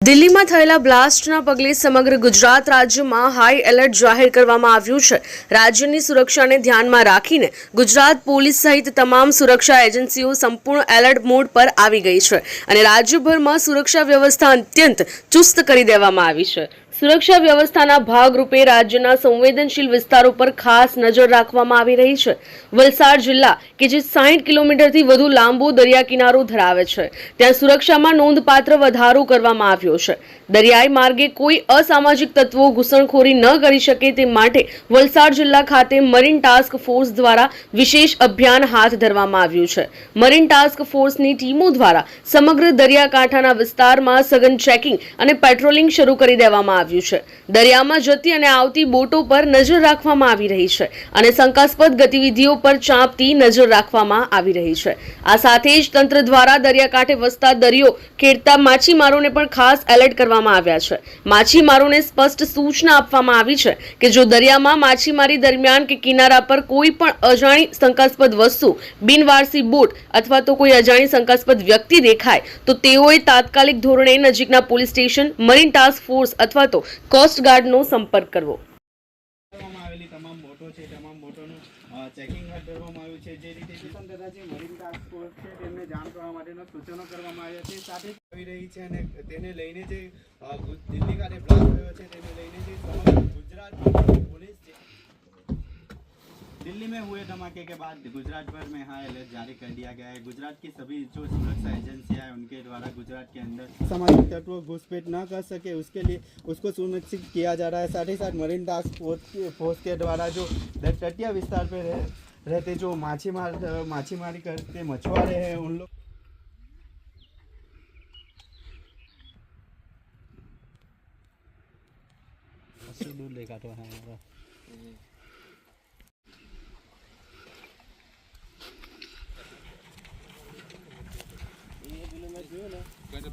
દિલ્હીમાં થયેલા બ્લાસ્ટના પગલે સમગ્ર ગુજરાત રાજ્યમાં હાઈ એલર્ટ જાહેર કરવામાં આવ્યું છે. રાજ્યની સુરક્ષાને ધ્યાનમાં રાખીને ગુજરાત પોલીસ સહિત તમામ સુરક્ષા એજન્સીઓ સંપૂર્ણ એલર્ટ મોડ પર આવી ગઈ છે અને રાજ્યભરમાં સુરક્ષા વ્યવસ્થા અત્યંત ચુસ્ત કરી દેવામાં આવી છે. સુરક્ષા વ્યવસ્થાના ભાગરૂપે રાજ્યના સંવેદનશીલ વિસ્તારો પર ખાસ નજર રાખવામાં આવી રહી છે. વલસાડ જિલ્લા, કે જે સાહીઠ કિલોમીટરથી વધુ લાંબો દરિયા કિનારો ધરાવે છે. ત્યાં સુરક્ષામાં નોંધપાત્ર વધારો કરવામાં આવ્યો છે. દરિયાઈ માર્ગે કોઈ અસામાજિક તત્વો ઘૂસણખોરી ન કરી શકે તે માટે વલસાડ જિલ્લા ખાતે મરીન ટાસ્ક ફોર્સ દ્વારા વિશેષ અભિયાન હાથ ધરવામાં આવ્યું છે. મરીન ટાસ્ક ફોર્સની ટીમો દ્વારા સમગ્ર દરિયાકાંઠાના વિસ્તારમાં સઘન ચેકિંગ અને પેટ્રોલિંગ શરૂ કરી દેવામાં આવ્યું છે. દરિયામાં જતી અને આવતી બોટો પર નજર રાખવામાં આવી રહી છે અને શંકાસ્પદ ગતિવિધિઓ પર ચાંપતી નજર રાખવામાં આવી રહી છે. આ સાથે જ તંત્ર દ્વારા દરિયાકાંઠે વસતા દરિયો ખેડતા માછીમારોને પણ ખાસ એલર્ટ કરવામાં આવ્યા છે. માછીમારોને સ્પષ્ટ સૂચના આપવામાં આવી છે કે જો દરિયામાં માછીમારી દરમિયાન કે કિનારા પર કોઈ પણ અજાણી શંકાસ્પદ વસ્તુ, બિનવારસી બોટ અથવા તો કોઈ અજાણી શંકાસ્પદ વ્યક્તિ દેખાય, તો તેઓએ તાત્કાલિક ધોરણે નજીકના police station, marine task force અથવા તો કોસ્ટ ગાર્ડનો સંપર્ક કરવો. તમામ બોટો છે, તમામ બોટોનું ચેકિંગ હાથ ધરવામાં આવ્યું છે. જે રીતે કિશન દાદાજી છે, તેમને જાણ કરવા માટેના સૂચનો કરવામાં આવ્યા છે. સાથે આવી રહી છે અને તેને લઈને જે દિલ્હી ખાતે दिल्ली में हुए धमाके के बाद गुजरात भर में हाई अलर्ट जारी कर दिया गया है। गुजरात की सभी जो सुरक्षा एजेंसियाँ हैं उनके द्वारा गुजरात के अंदर सामाजिक तत्व घुसपैठ न कर सके उसके लिए उसको सुनिश्चित किया जा रहा है। साथ ही साथ मरीन टास्क फोर्स के- द्वारा जो तटीय विस्तार पे रह, रहते जो माछीमार माछीमारी करते मछुआरे हैं उन लोग दूर देखा तो है हमारा।